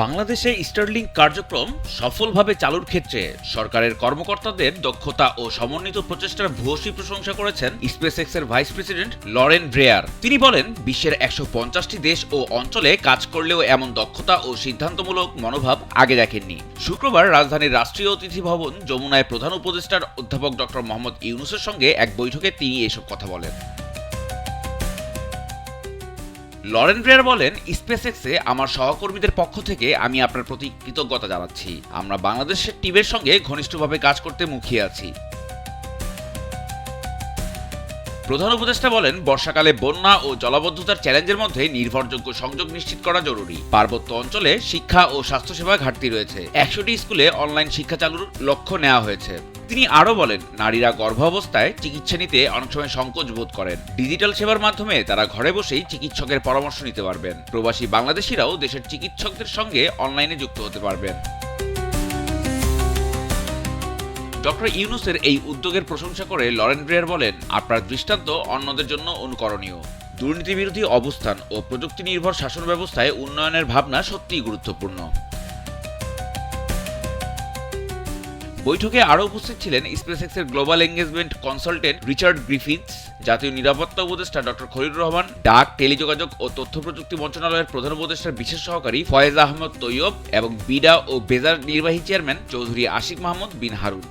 বাংলাদেশে স্টার্লিং কার্যক্রম সফলভাবে চালুর ক্ষেত্রে সরকারের কর্মকর্তাদের দক্ষতা ও সমন্বিত প্রচেষ্টার ভূয়সী প্রশংসা করেছেন স্পেসএক্স এর ভাইস প্রেসিডেন্ট লরেন ব্রেয়ার। তিনি বলেন, বিশ্বের একশো পঞ্চাশটি দেশ ও অঞ্চলে কাজ করলেও এমন দক্ষতা ও সিদ্ধান্তমূলক মনোভাব আগে দেখেননি। শুক্রবার রাজধানীর রাষ্ট্রীয় অতিথি ভবন যমুনায় প্রধান উপদেষ্টার অধ্যাপক ডক্টর মোহাম্মদ ইউনুসের সঙ্গে এক বৈঠকে তিনি এসব কথা বলেন। লরেন ব্রেয়ার বলেন, স্পেসএক্সে আমার সহকর্মীদের পক্ষ থেকে আমি আপনার প্রতি কৃতজ্ঞতা জানাচ্ছি। আমরা বাংলাদেশের টিমের সঙ্গে ঘনিষ্ঠভাবে কাজ করতে মুখিয়ে আছি। প্রধান উপদেষ্টা বলেন, বর্ষাকালে বন্যা ও জলাবদ্ধতার চ্যালেঞ্জের মধ্যে নির্ভরযোগ্য সংযোগ নিশ্চিত করা জরুরি। পার্বত্য অঞ্চলে শিক্ষা ও স্বাস্থ্যসেবা ঘাটতি রয়েছে। একশোটি স্কুলে অনলাইন শিক্ষা চালুর লক্ষ্য নেওয়া হয়েছে। তিনি আরও বলেন, নারীরা গর্ভাবস্থায় চিকিৎসা নিতে অনেক সময় সংকোচ বোধ করেন। ডিজিটাল সেবার মাধ্যমে তারা ঘরে বসেই চিকিৎসকের পরামর্শ নিতে পারবেন। প্রবাসী বাংলাদেশিরাও দেশের চিকিৎসকদের সঙ্গে অনলাইনে যুক্ত হতে পারবেন। ডক্টর ইউনুসের এই উদ্যোগের প্রশংসা করে লরেন ব্রেয়ার বলেন, আপনার দৃষ্টান্ত অন্যদের জন্য অনুকরণীয়। দুর্নীতি বিরোধী অবস্থান ও প্রযুক্তি নির্ভর শাসন ব্যবস্থায় উন্নয়নের ভাবনা সত্যিই গুরুত্বপূর্ণ। বৈঠকে আরও উপস্থিত ছিলেন স্পেসএক্সের global engagement consultant Richard Griffiths জাতীয় নিরাপত্তা উপদেষ্টা ডক্টর খলিলুর রহমান, ডাক, টেলিযোগাযোগ ও তথ্য প্রযুক্তি মন্ত্রণালয়ের প্রধান উপদেষ্টার বিশেষ সহকারী ফয়েজ আহমদ তৈয়ব এবং বিডা ও বেজার নির্বাহী চেয়ারম্যান চৌধুরী আশিক মাহমুদ বিন হারুন।